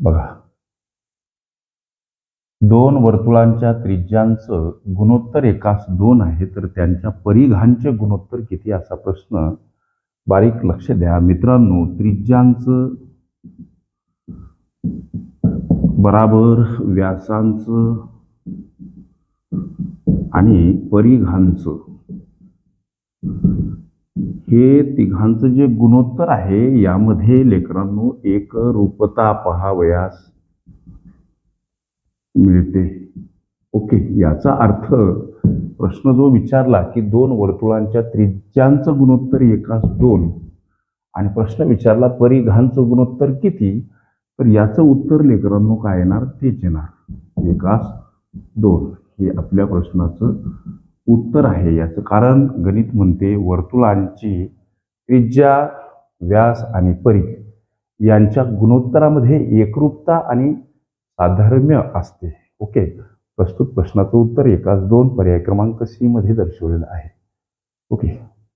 बघा. दोन वर्तुळांच्या त्रिज्यांचं गुणोत्तर एकास दोन आहे तर त्यांच्या परिघांचे गुणोत्तर किती असा प्रश्न बारीक लक्ष द्या. मित्रांनो त्रिज्यांचं बराबर व्यासांचं आणि परिघांचं हे तिघांचं जे गुणोत्तर आहे यामध्ये लेकरांनो एक रूपता पहावयास मिळते. ओके याचा अर्थ प्रश्न जो विचारला की दोन वर्तुळांच्या त्रिज्यांचं गुणोत्तर एकास दोन आणि प्रश्न विचारला परिघांचं गुणोत्तर किती तर याचं उत्तर लेकरांनो काय येणार? तेच येणार. एकास दोन. हे आपल्या प्रश्नाचं उत्तर आहे याचं कारण गणित म्हणते वर्तुळांची त्रिज्या व्यास आणि परिघ यांच्या गुणोत्तरामध्ये एकरूपता आणि साधर्म्य असते. ओके? प्रस्तुत प्रश्नाचं उत्तर एकाच दोन पर्याय क्रमांक सी मध्ये दर्शवलेलं आहे. ओके?